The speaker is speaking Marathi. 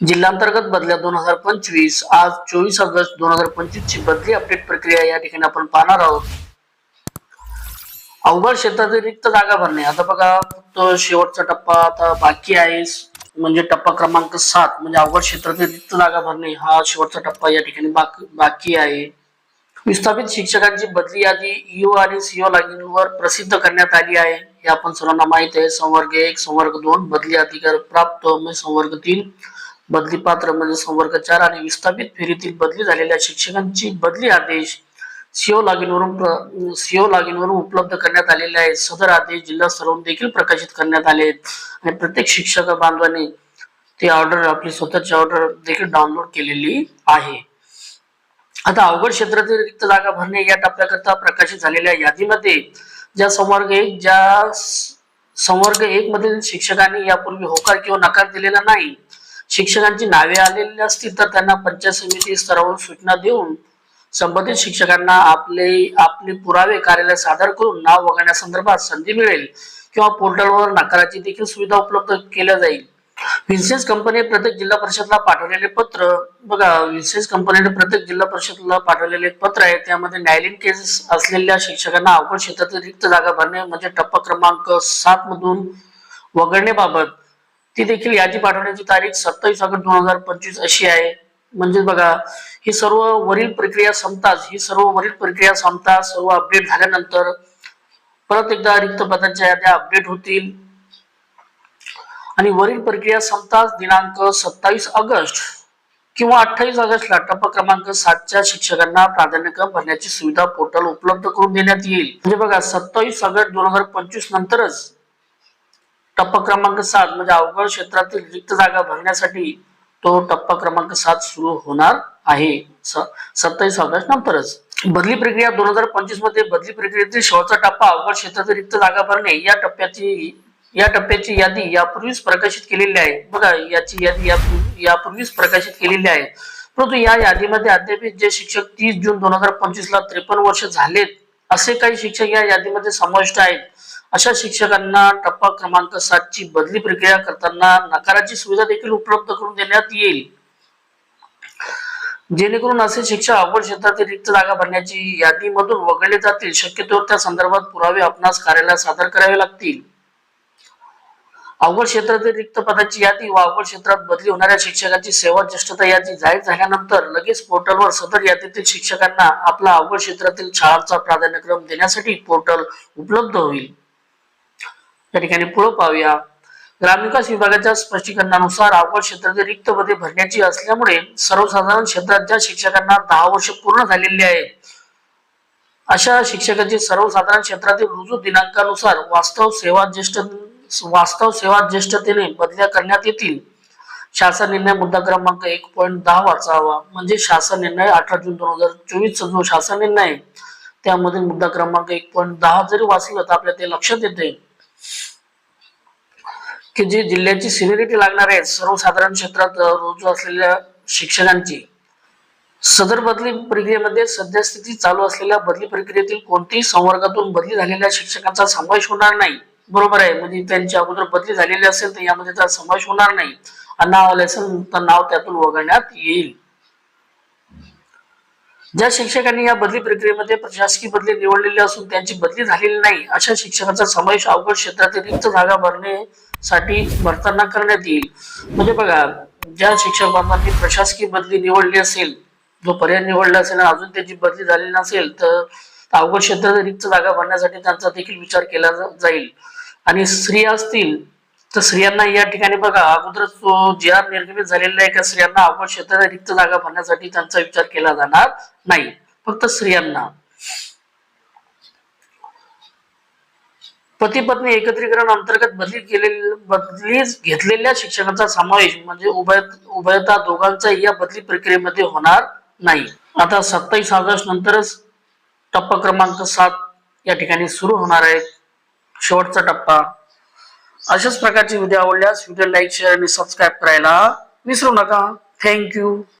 जिल्हांतर्गत बदल्या दोन हजार पंचवीस आज चोवीस ऑगस्ट दोन हजार पंचवीस ची बदली अपडेट प्रक्रिया या ठिकाणी आपण पाहणार आहोत. अवघड क्षेत्रातील रिक्त जागा भरणे. आता बघा फक्त शेवटचा टप्पा आता बाकी आहे. म्हणजे टप्पा क्रमांक सात म्हणजे अवघड क्षेत्रातील रिक्त जागा भरणे हा शेवटचा टप्पा या ठिकाणी बाकी आहे. विस्थापित शिक्षकांची बदली यादी ईओ आणि सीओ लॉगिन वर प्रसिद्ध करण्यात आली आहे. हे आपण सर्वांना माहीत आहे. संवर्ग एक संवर्ग दोन बदली अधिकार प्राप्त संवर्ग तीन. बदली पात्र म्हणजे संवर्ग चार आणि विस्थापित फेरीतील बदली झालेल्या शिक्षकांची बदली आदेश सीओ लागिनवरून सीओ लागिनवरून उपलब्ध करण्यात आलेले आहेत. सदर आदेश जिल्हा स्तरावरून देखील प्रकाशित करण्यात आले आहेत. आणि प्रत्येक शिक्षक बांधवांनी ती ऑर्डर आपली स्वतःची ऑर्डर देखील डाउनलोड केलेली आहे. आता अवघड क्षेत्रातील रिक्त जागा भरणे या टप्प्याकरता प्रकाशित झालेल्या यादीमध्ये ज्या संवर्ग एक ज्या संवर्ग एक मधील शिक्षकांनी यापूर्वी होकार किंवा नकार दिलेला नाही शिक्षकांची नावे आलेली असतील तर त्यांना पंचायत समिती स्तरावरून सूचना देऊन संबंधित शिक्षकांना आपले आपले पुरावे कार्यालय सादर करून नाव वगळण्यासंदर्भात संधी मिळेल किंवा पोर्टलवर नकाराची देखील सुविधा उपलब्ध केल्या जाईल. विन्सेन्स कंपनी प्रत्येक जिल्हा परिषदला पाठवलेले पत्र बघा विन्सेन्स कंपनीने प्रत्येक जिल्हा परिषदला पाठवलेले एक पत्र आहे त्यामध्ये न्यायालयीन केस असलेल्या शिक्षकांना अवघड क्षेत्रातील रिक्त जागा भरणे म्हणजे टप्पा क्रमांक सात मधून वगळण्याबाबत ती देखील यादी पाठवण्याची तारीख सत्तावीस ऑगस्ट दोन हजार पंचवीस अशी आहे. म्हणजे बघा ही सर्व वरील प्रक्रिया संपताच ही सर्व वरील प्रक्रिया संपताच सर्व अपडेट झाल्यानंतर परत एकदा रिक्त पदांच्या याद्या अपडेट होतील. आणि वरील प्रक्रिया संपताच दिनांक सत्तावीस ऑगस्ट किंवा अठ्ठावीस ऑगस्टला टप्प क्रमांक सातच्या शिक्षकांना प्राधान्यक्रम भरण्याची सुविधा पोर्टल उपलब्ध करून देण्यात येईल. म्हणजे बघा सत्तावीस ऑगस्ट दोन हजार पंचवीस नंतरच टप्पा क्रमांक सात म्हणजे अवघड क्षेत्रातील रिक्त जागा भरण्यासाठी तो टप्पा क्रमांक सात सुरू होणार आहे. सत्तावीस ऑगस्ट नंतरच. बदली प्रक्रिया दोन हजार पंचवीसमध्ये बदली प्रक्रियेतील शेवटचा टप्पा अवघड क्षेत्रातील रिक्त जागा भरणे या टप्प्याची या टप्प्याची यादी यापूर्वीच प्रकाशित केलेली आहे. बघा याची यादी यापूर्वीच प्रकाशित केलेली आहे. परंतु या यादीमध्ये अद्याप जे शिक्षक तीस जून दोन हजार पंचवीस ला त्रेपन्न वर्ष झालेत असे काही शिक्षक या यादीमध्ये समाविष्ट आहेत. अशा शिक्षकांना टप्पा क्रमांक सात ची बदली प्रक्रिया करताना नकाराची सुविधा देखील उपलब्ध करून देण्यात येईल. जेणेकरून असे शिक्षक अवघड क्षेत्रातील रिक्त जागा भरण्याची यादीमधून वगळले जातील. शक्यतो त्या संदर्भात पुरावे आपणास कार्यालयात सादर करावे लागतील. अवघड क्षेत्रातील रिक्त पदाची यादी व अव्वल क्षेत्रात बदली होणाऱ्या शिक्षकांची सेवा ज्येष्ठता यादी जाहीर झाल्यानंतर लगेच पोर्टलवर सदर यादीतील शिक्षकांना आपला अवघड क्षेत्रातील शाळांचा प्राधान्यक्रम देण्यासाठी पोर्टल उपलब्ध होईल. या ठिकाणी पुढे पाहूया. ग्रामविकास विभागाच्या स्पष्टीकरणानुसार अवघड क्षेत्रातील रिक्त पदे भरण्याची असल्यामुळे सर्वसाधारण क्षेत्रात ज्या शिक्षकांना दहा वर्ष पूर्ण झालेली आहेत अशा शिक्षकांची सर्वसाधारण क्षेत्रातील रुजू दिनांकानुसार वास्तव सेवा ज्येष्ठ वास्तव सेवा ज्येष्ठतेने बदल्या करण्यात येतील. शासन निर्णय मुद्दा क्रमांक एक पॉईंट दहा वाचावा. म्हणजे शासन निर्णय अठरा जून दोन हजार चोवीसचा जो शासन निर्णय त्यामधील मुद्दा क्रमांक एक पॉईंट दहा जरी वाचलं तर आपल्या ते लक्षात येते. की जी जिल्ह्याची सिनिरिटी लागणार आहे सर्वसाधारण क्षेत्रात रुजू असलेल्या शिक्षकांची सदर बदली प्रक्रियेमध्ये सद्यस्थिती चालू असलेल्या बदली प्रक्रियेतील कोणतीही संवर्गातून बदली झालेल्या शिक्षकांचा समावेश होणार नाही. बरोबर आहे म्हणजे त्यांची अगोदर बदली झालेली असेल तर यामध्ये त्याचा समावेश होणार नाही. आणि नाव आले असेल तर नाव त्यातून वगळण्यात येईल. ज्या शिक्षकांनी या बदली प्रक्रियेमध्ये प्रशासकीय बदली निवडलेली असून त्यांची बदली झालेली नाही अशा शिक्षकांचा समावेश अवघड क्षेत्रातील रिक्त जागा भरणे साठी भरताना करण्यात येईल. म्हणजे बघा ज्या शिक्षक बांधवांनी प्रशासकीय बदली निवडली असेल जो पर्याय निवडला असेल अजून त्याची बदली झालेली नसेल तर अवघड क्षेत्रात रिक्त जागा भरण्यासाठी त्यांचा देखील विचार केला जाईल. आणि स्त्रिया असतील तर स्त्रियांना या ठिकाणी बघा अगोदरच जे आर निर्गमित झालेला आहे का स्त्रियांना अवघड क्षेत्रात रिक्त जागा भरण्यासाठी त्यांचा विचार केला जाणार नाही. फक्त स्त्रियांना. पती पत्नी एकत्रीकरण अंतर्गत बदली केलेली बदली घेतलेल्या शिक्षकांचा समावेश म्हणजे उभय उभयता दोघांचा या बदली प्रक्रियेमध्ये होणार नाही. आता सत्तावीस ऑगस्ट नंतरच टप्पा क्रमांक सात या ठिकाणी सुरू होणार आहे. शेवटचा टप्पा. अशाच प्रकारचे व्हिडिओ आवडल्यास व्हिडिओ लाईक शेअर आणि सबस्क्राईब करायला विसरू नका. थँक्यू.